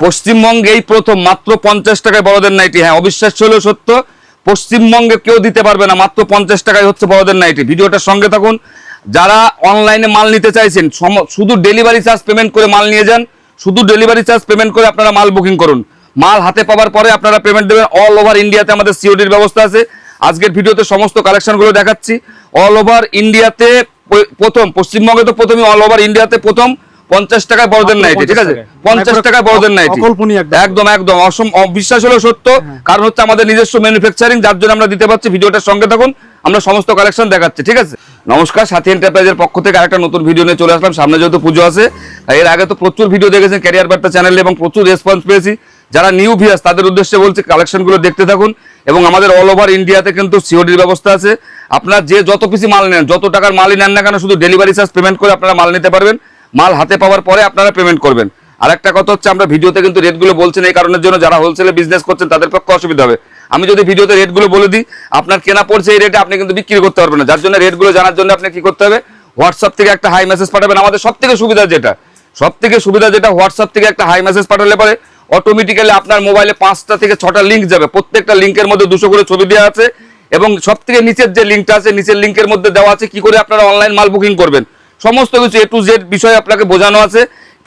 পশ্চিমবঙ্গে এই প্রথম মাত্র পঞ্চাশ টাকায় বড়দের নাইটি। হ্যাঁ অবিশ্বাস্য হলেও সত্য। পশ্চিমবঙ্গে কেউ দিতে পারবে না, মাত্র পঞ্চাশ টাকায় হচ্ছে বড়দের নাইটি। ভিডিওটার সঙ্গে থাকুন। যারা অনলাইনে মাল নিতে চাইছেন শুধু ডেলিভারি চার্জ পেমেন্ট করে মাল নিয়ে যান। শুধু ডেলিভারি চার্জ পেমেন্ট করে আপনারা মাল বুকিং করুন। মাল হাতে পাওয়ার পরে আপনারা পেমেন্ট দেবেন। অল ওভার ইন্ডিয়াতে আমাদের সিওডির ব্যবস্থা আছে। আজকের ভিডিওতে সমস্ত কালেকশনগুলো দেখাচ্ছি। অল ওভার ইন্ডিয়াতে প্রথম, পশ্চিমবঙ্গে তো প্রথমে অল ওভার ইন্ডিয়াতে প্রথম। পঞ্চাশ টাকায় বড়দের নাইটি ঠিক আছে? পঞ্চাশ মানে টাকায় বড়দের নাইটি। একদম। একদম একদম। অসম অবিশ্বাস হলো সত্য। কারণ হচ্ছে আমাদের নিজস্ব ম্যানুফ্যাকচারিং যার জন্য আমরা দিতে পারছি। ভিডিওটার সঙ্গে থাকুন আমরা সমস্ত কালেকশন দেখাচ্ছি ঠিক আছে? নমস্কার সাথী এন্টারপ্রাইজের পক্ষ থেকে আরেকটা নতুন ভিডিও নিয়ে চলে আসলাম। সামনে যেহেতু পুজো আছে এর আগে তো প্রচুর ভিডিও দেখেছেন ক্যারিয়ার বার্তা চ্যানেলে এবং প্রচুর রেসপন্স পেয়েছি। যারা নিউ ভিয়াস তাদের উদ্দেশ্যে বলছি কালেকশনগুলো দেখতে থাকুন। এবং আমাদের অল ওভার ইন্ডিয়াতে কিন্তু সিওডির ব্যবস্থা আছে। আপনার যে যত পিসি মাল নেন যত টাকার মালই নেন না কেন শুধু ডেলিভারি চার্জ পেমেন্ট করে আপনারা মাল নিতে পারবেন। মাল হাতে পাওয়ার পরে আপনারা পেমেন্ট করবেন। আর একটা কথা হচ্ছে, আমরা ভিডিওতে কিন্তু রেটগুলো বলছেন এই কারণের জন্য যারা হোলসেলে বিজনেস করছেন, তাদের পক্ষে অসুবিধা হবে। আমি যদি ভিডিওতে রেটগুলো বলে দিই, আপনার কেনা পড়ছে এই রেটে আপনি কিন্তু বিক্রি করতে পারবেন না। যার জন্য রেটগুলো জানার জন্য আপনি কি করতে হবে? হোয়াটসঅ্যাপ থেকে একটা হাই মেসেজ পাঠাবেন। আমাদের সব থেকে সুবিধা যেটা সব থেকে সুবিধা যেটা হোয়াটসঅ্যাপ থেকে একটা হাই মেসেজ পাঠালে পরে অটোমেটিক্যালি আপনার মোবাইলে পাঁচটা থেকে ছটা লিঙ্ক যাবে। প্রত্যেকটা লিঙ্কের মধ্যে দুশো করে ছবি দেওয়া আছে এবং সব থেকে নিচের যে লিঙ্কটা আছে, নিচের লিঙ্কের মধ্যে দেওয়া আছে, কি করে আপনারা অনলাইন মাল বুকিং করবেন। সমস্ত কিছু এ টু জেড বিষয় আপনাকে বোঝানো আছে।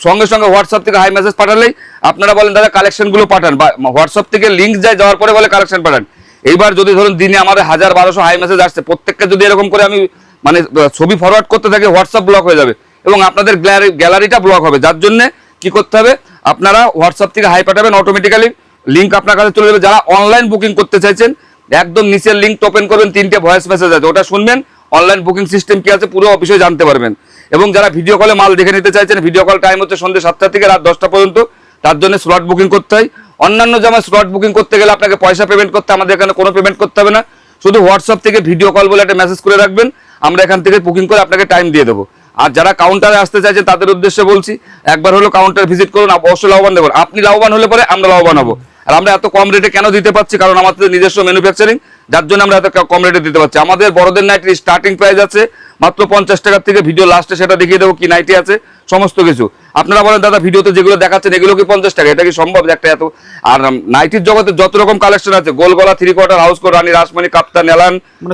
সঙ্গে সঙ্গে হোয়াটসঅ্যাপ থেকে হাই মেসেজ পাঠালেই আপনারা বলেন, দাদা কালেকশনগুলো পাঠান। বা হোয়াটসঅ্যাপ থেকে লিঙ্ক যায়, যাওয়ার পরে বলে কালেকশন পাঠান। এইবার যদি ধরুন দিনে আমাদের হাজার বারোশো হাই মেসেজ আসছে, প্রত্যেককে যদি এরকম করে আমি মানে ছবি ফরওয়ার্ড করতে থাকি হোয়াটসঅ্যাপ ব্লক হয়ে যাবে। এবং আপনাদের গ্যালারিটা ব্লক হবে। যার জন্য কি করতে হবে? আপনারা হোয়াটসঅ্যাপ থেকে হাই পাঠাবেন অটোমেটিক্যালি লিঙ্ক আপনার কাছে চলে যাবে। যারা অনলাইন বুকিং করতে চাইছেন, একদম নিচের লিঙ্ক ওপেন করবেন, তিনটে ভয়েস মেসেজ আছে। ওটা শুনবেন অনলাইন বুকিং সিস্টেম কি আছে পুরো অফিসে জানতে পারবেন। এবং যারা ভিডিও কলে মাল দেখে নিতে চাইছেন ভিডিও কল টাইম হচ্ছে সন্ধ্যে সাতটা থেকে রাত দশটা পর্যন্ত। তার জন্য স্লট বুকিং করতে হয়। অন্যান্য জামায় স্লট বুকিং করতে গেলে আপনাকে পয়সা পেমেন্ট করতে আমাদের এখানে কোনো পেমেন্ট করতে হবে না। শুধু হোয়াটসঅ্যাপ থেকে ভিডিও কল বলে একটা মেসেজ করে রাখবেন। আমরা এখান থেকে বুকিং করে আপনাকে টাইম দিয়ে দেবো। আর যারা কাউন্টারে আসতে চাইছেন, তাদের উদ্দেশ্যে বলছি, একবার হলো কাউন্টার ভিজিট করুন। অবশ্যই লাভবান দেবেন আপনি লাভবান হলে পরে আমরা লাভবান হব। আর আমরা এত কম রেটে কেন দিতে পারছি? কারণ আমাদের নিজস্ব ম্যানুফ্যাকচারিং যার জন্য আমরা এত কম রেটে দিতে পারছি। আমাদের বড়দের নাইটির স্টার্টিং প্রাইস আছে মাত্র পঞ্চাশ টাকার থেকে ভিডিও লাস্টে সেটা দেখিয়ে দেবো কি নাইটি আছে সমস্ত কিছু। আপনারা বলেন দাদা ভিডিওতে যেগুলো দেখাচ্ছেন এগুলো কি পঞ্চাশ টাকা? এটা কি সম্ভব যে একটা এত আর নাইটির জগতে যত রকম কালেকশন আছে গোল গলা three quarter house coat Rani Rashmoni kaftan নেলান মানে।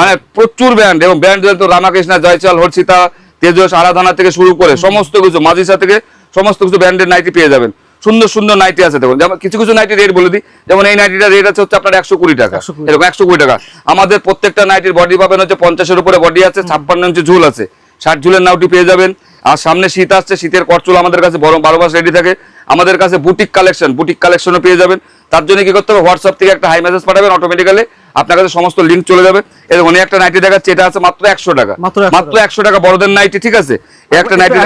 মানে প্রচুর ব্র্যান্ড এবং ব্র্যান্ড তো রামাকৃষ্ণা জয়চাল হর্ষিতা তেজস আরাধনা থেকে শুরু করে সমস্ত কিছু মাজিসা থেকে সমস্ত কিছু ব্র্যান্ডের নাইটি পেয়ে যাবেন। সুন্দর সুন্দর নাইটি আছে দেখুন। যেমন কিছু কিছু নাইটি রেট বলে দিই। যেমন এই নাইটিটা রেট আছে হচ্ছে আপনার একশো কুড়ি টাকা। এরকম একশো কুড়ি টাকা। আমাদের প্রত্যেকটা নাইটির বডি পাবেন হচ্ছে পঞ্চাশের উপরে বডি আছে ছাপ্পান্ন ইঞ্চি ঝুল আছে। ষাট ঝুলের নাউটি পেয়ে যাবেন। আর সামনে শীত আসছে শীতের করচুল আমাদের কাছে বরং বারো মাস রেডি থাকে। আমাদের কাছে বুটিক কালেকশন বুটিক কালেকশনও পেয়ে যাবেন। তার জন্য কি করতে হবে? হোয়াটসঅ্যাপ থেকে একটা হাই মেসেজ পাঠাবেন অটোমেটিক্যালি আপনার কাছে সমস্ত লিঙ্ক চলে যাবে। এরকম অনেক একটা নাইটি দেখাচ্ছে এটা আছে মাত্র একশো টাকা। মাত্র একশো টাকা বড়দের নাইটি ঠিক আছে? একটা নাইটি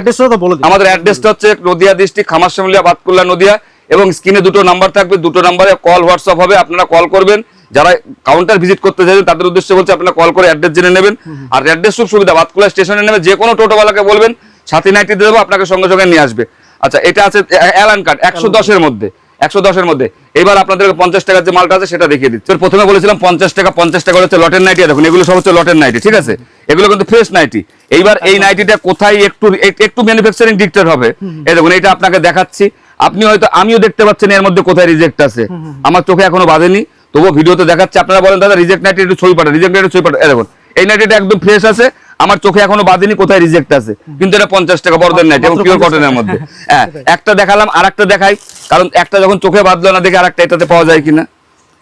আমাদের অ্যাড্রেসটা হচ্ছে নদিয়া ডিস্ট্রিক্ট খামারশামলিয়া বাতকুল্লা নদিয়া এবং স্ক্রিনে দুটো নাম্বার থাকবে দুটো নাম্বারে কল হোয়াটসঅ্যাপ হবে আপনারা কল করবেন। যারা কাউন্টার ভিজিট করতে চাইছেন তাদের উদ্দেশ্যে বলছে আপনারা কল করে অ্যাড্রেস জেনে নেবেন। আর অ্যাড্রেস খুব সুবিধা বাতকুল্লা স্টেশনে নেবে যে কোনো টোটোওয়ালাকে বলবেন সাথী নাইটি দেবো আপনাকে সঙ্গে সঙ্গে নিয়ে আসবে। আচ্ছা এটা আছে অ্যালান কার্ড একশো দশের মধ্যে একশো দশের মধ্যে। এবার আপনাদের পঞ্চাশ টাকার যে মালটা আছে সেটা দেখিয়ে দিচ্ছি। প্রথমে বলেছিলাম পঞ্চাশ টাকা পঞ্চাশ টাকা হচ্ছে লটের নাইটি দেখুন এগুলো সব হচ্ছে লটের নাইটি ঠিক আছে? এগুলো কিন্তু ফ্রেশ নাইটি এইবার এই নাইটিটা কোথায় একটু একটু ম্যানুফ্যাকচারিং ডিক্টেট হবে। এই দেখুন এটা আপনাকে দেখাচ্ছি। আপনি হয়তো আমিও দেখতে পাচ্ছেন এর মধ্যে কোথায় রিজেক্ট আছে। আমার চোখে এখনও বাঁধেনি তবুও ভিডিওতে দেখাচ্ছে। আপনারা বলেন দাদা রিজেক্ট নাইটি একটু ছবি পাঠান রিজেক্ট নাইটি ছবি পাঠান। দেখুন এই নাইটিটা একদম ফ্রেশ আছে। আমার চোখে এখনও বাঁধেনি কোথায় রিজেক্ট আছে? কিন্তু এটা পঞ্চাশ টাকা বড়দের নাইটি এবং পিওর কটনের মধ্যে। হ্যাঁ একটা দেখালাম আর একটা দেখাই কারণ একটা যখন চোখে বাঁধলো না দেখে আর একটা এটাতে পাওয়া যায় কিনা।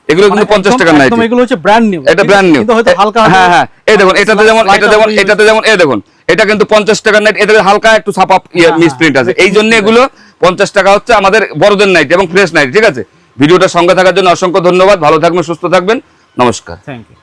এগুলো কিন্তু মানে পঞ্চাশ টাকার নাইটি এগুলো হচ্ছে ব্র্যান্ড নিউ এটা ব্র্যান্ড নিউ কিন্তু হয়তো হালকা হ্যাঁ হ্যাঁ। এই দেখুন এটাতে যেমন এটা যেমন এটাতে যেমন এই দেখুন এটা কিন্তু পঞ্চাশ টাকার নাইট এটাতে হালকা একটু ছাপা হ্যাঁ, মিস প্রিন্ট আছে। এই জন্য এগুলো পঞ্চাশ টাকা হচ্ছে আমাদের বড়দের নাইট এবং ফ্রেশ নাইট ঠিক আছে? ভিডিওটা সঙ্গে থাকার জন্য অসংখ্য ধন্যবাদ। ভালো থাকবেন সুস্থ থাকবেন। নমস্কার। Thank you